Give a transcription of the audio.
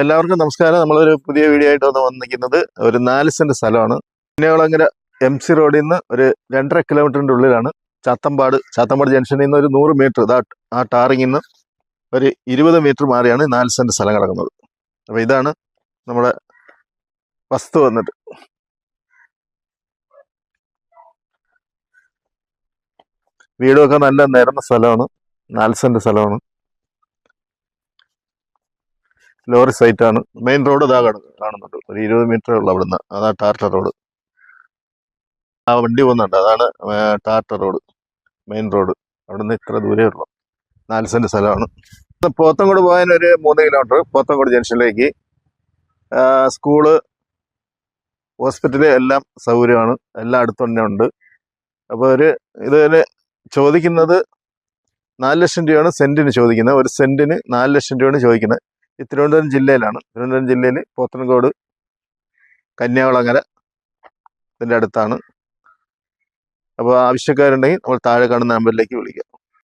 എല്ലാവർക്കും നമസ്കാരം. നമ്മളൊരു പുതിയ വീഡിയോ ആയിട്ട് വന്ന് വന്നിരിക്കുന്നത് ഒരു നാല് സെന്റ് സ്ഥലമാണ്. പിന്നെയോളങ്ങര എം സി റോഡിൽ നിന്ന് ഒരു രണ്ടര കിലോമീറ്ററിന്റെ ഉള്ളിലാണ്. ചാത്തമ്പാട് ചാത്തമ്പാട് ജംഗ്ഷനിൽ നിന്ന് ഒരു നൂറ് മീറ്റർ ഇതാ ആ ടാറിങ്ങിൽ നിന്ന് ഒരു ഇരുപത് മീറ്റർ മാറിയാണ് നാല് സെന്റ് സ്ഥലം കിടക്കുന്നത്. അപ്പോൾ ഇതാണ് നമ്മുടെ വസ്തു വന്നിട്ട് വീടുമൊക്കെ നല്ല നിരന്ന സ്ഥലമാണ്. നാല് സെന്റ് സ്ഥലമാണ്. ലോറി സൈറ്റാണ്. മെയിൻ റോഡ് ഇതാ കാണുന്നുണ്ട്. ഒരു ഇരുപത് മീറ്റർ ഉള്ള അവിടുന്ന്. അതാ ടാർട്ടർ റോഡ്. ആ വണ്ടി പോകുന്നുണ്ട്. അതാണ് ടാറ്റ റോഡ്. Main road. അവിടുന്ന് ഇത്ര ദൂരേ ഉള്ളു. നാല് സെന്റ് സ്ഥലമാണ്. പോത്തങ്കോട് പോകാൻ ഒരു മൂന്ന് കിലോമീറ്റർ. പോത്തങ്കോട് ജംഗ്ഷനിലേക്ക്. സ്കൂൾ ഹോസ്പിറ്റൽ എല്ലാം സൗകര്യമാണ്. എല്ലാം അടുത്ത് തന്നെ ഉണ്ട്. അപ്പോൾ ഒരു ഇതിന് ചോദിക്കുന്നത് നാല് ലക്ഷം രൂപയാണ് സെന്റിന് ചോദിക്കുന്നത്. ഒരു സെന്റിന് നാല് ലക്ഷം രൂപയാണ് ചോദിക്കുന്നത്. ഈ തിരുവനന്തപുരം ജില്ലയിലാണ്. തിരുവനന്തപുരം ജില്ലയിൽ പോത്തൻകോട് കന്യാകുളങ്ങര ഇതിന്റെ അടുത്താണ്. അപ്പോൾ ആവശ്യക്കാരുണ്ടെങ്കിൽ നമ്മൾ താഴെ കാണുന്ന നമ്പറിലേക്ക് വിളിക്കാം.